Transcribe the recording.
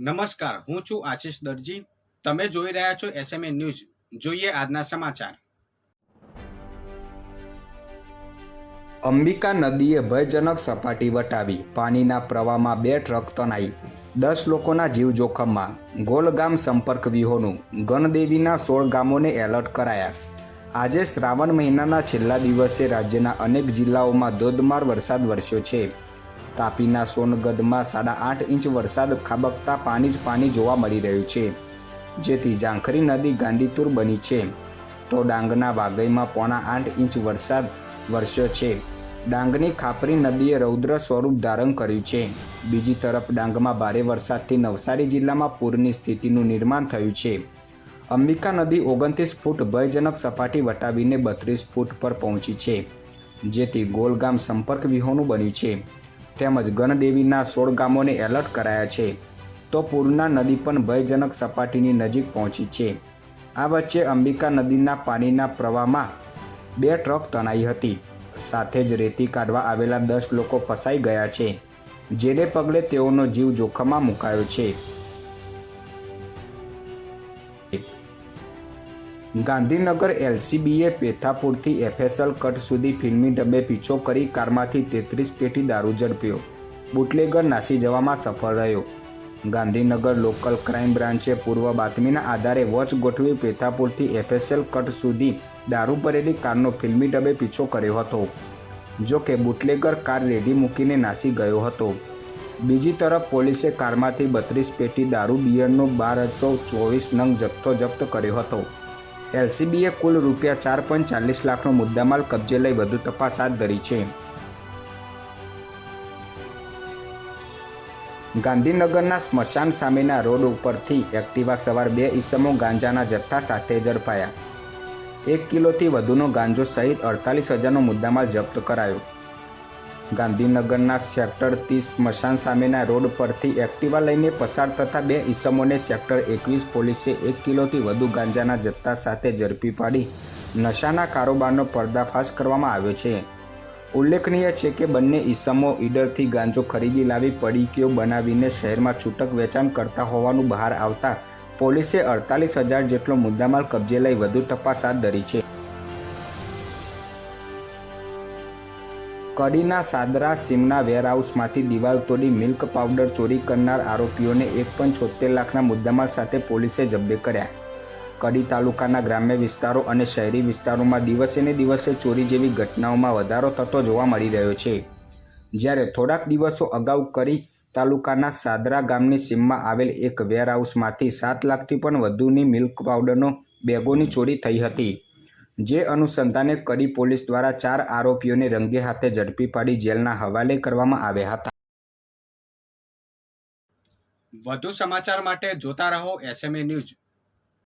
નમસ્કાર, હું છું આશિષ દરજી. તમે જોઈ રહ્યા છો એસએમએ ન્યૂઝ જોઈએ આજના સમાચાર. અંબિકા નદીએ ભયજનક સપાટી વટાવી. પાણીના પ્રવાહમાં બે ટ્રક તણાઈ. દસ લોકોના જીવ જોખમમાં. ગોલગામ સંપર્ક વ્યૂહોનું ગણદેવીના સોળ ગામોને એલર્ટ કરાયા. આજે શ્રાવણ મહિનાના છેલ્લા દિવસે રાજ્યના અનેક જિલ્લાઓમાં ધોધમાર વરસાદ વરસ્યો છે. તાપીના સોનગઢમાં સાડા આઠ ઇંચ વરસાદ ખાબકતા પાણી જ પાણી જોવા મળી રહ્યું છે, જેથી ઝાંખરી નદી ગાંડીતુર બની છે. તો ડાંગના વાગઈમાં પોણા આઠ ઇંચ વરસાદ વરસ્યો છે. ડાંગની ખાપરી નદીએ રૌદ્ર સ્વરૂપ ધારણ કર્યું છે. બીજી તરફ ડાંગમાં ભારે વરસાદથી નવસારી જિલ્લામાં પૂરની સ્થિતિનું નિર્માણ થયું છે. અંબિકા નદી ઓગણત્રીસ ફૂટ ભયજનક સપાટી વટાવીને બત્રીસ ફૂટ પર પહોંચી છે, જેથી ગોલગામ સંપર્ક વિહોણું બન્યું છે. તેમજ ગણદેવીના સોળ ગામોને એલર્ટ કરાયા છે. તો પૂરના નદી પણ ભયજનક સપાટીની નજીક પહોંચી છે. આ વચ્ચે અંબિકા નદીના પાણીના પ્રવાહમાં બે ટ્રક તણાઈ હતી. સાથે જ રેતી કાઢવા આવેલા દસ લોકો ફસાઈ ગયા છે, જેને પગલે તેઓનો જીવ જોખમમાં મુકાયો છે. ગાંધીનગર એલસીબીએ પેથાપુરથી એફએસએલ કટ સુધી ફિલ્મી ડબ્બે પીછો કરી કારમાંથી તેત્રીસ પેટી દારૂ ઝડપ્યો. બુટલેગર નાસી જવામાં સફળ રહ્યો. ગાંધીનગર લોકલ ક્રાઇમ બ્રાન્ચે પૂર્વ બાતમીના આધારે વોચ ગોઠવી પેથાપુરથી એફએસએલ કટ સુધી દારૂ ભરેલી કારનો ફિલ્મી ડબ્બે પીછો કર્યો હતો. જો કે બુટલેગર કાર રેડી મૂકીને નાસી ગયો હતો. બીજી તરફ પોલીસે કારમાંથી બત્રીસ પેટી દારૂ બિયરનો બારસો ચોવીસ નંગ જથ્થો જપ્ત કર્યો હતો. એલસીબીએ કુલ રૂપિયા ચાર પોઈન્ટ ચાલીસ લાખનો મુદ્દામાલ કબજે લઈ વધુ તપાસ હાથ ધરી છે. ગાંધીનગરના સ્મશાન સામેના રોડ ઉપરથી એક્ટિવા સવાર બે ઈસમો ગાંજાના જથ્થા સાથે ઝડપાયા. એક કિલોથી વધુનો ગાંજો સહિત અડતાલીસ હજારનો મુદ્દામાલ જપ્ત કરાયો. ગાંધીનગરના સેક્ટર ત્રીસ સ્મશાન સામેના રોડ પરથી એક્ટિવા લઈને પસાર થતા બે ઈસમોને સેક્ટર એકવીસ પોલીસે એક કિલોથી વધુ ગાંજાના જથ્થા સાથે ઝડપી પાડી નશાના કારોબારનો પર્દાફાશ કરવામાં આવ્યો છે. ઉલ્લેખનીય છે કે બંને ઈસમો ઈડરથી ગાંજો ખરીદી લાવી પડીકીઓ બનાવીને શહેરમાં છૂટક વેચાણ કરતા હોવાનું બહાર આવતા પોલીસે અડતાલીસ હજાર જેટલો મુદ્દામાલ કબજે લઈ વધુ તપાસ હાથ ધરી છે. કડીના સાદરા સીમના વેરહાઉસમાંથી દિવાલ તોડી મિલ્ક પાવડર ચોરી કરનાર આરોપીઓને એક પણ છોતેર લાખના મુદ્દામાલ સાથે પોલીસે જબ્બે કર્યા. કડી તાલુકાના ગ્રામ્ય વિસ્તારો અને શહેરી વિસ્તારોમાં દિવસે ને દિવસે ચોરી જેવી ઘટનાઓમાં વધારો થતો જોવા મળી રહ્યો છે. જ્યારે થોડાક દિવસો અગાઉ કરી તાલુકાના સાદરા ગામની સીમમાં આવેલ એક વેરહાઉસમાંથી સાત લાખથી પણ વધુની મિલ્ક પાવડરનો બેગોની ચોરી થઈ હતી. જે અનુસંધાને કડી પોલીસ દ્વારા ચાર આરોપીઓને રંગે હાથે ઝડપી પાડી જેલના હવાલે કરવામાં આવ્યા હતા. વધુ સમાચાર માટે જોતા રહો એસએમએ ન્યૂઝ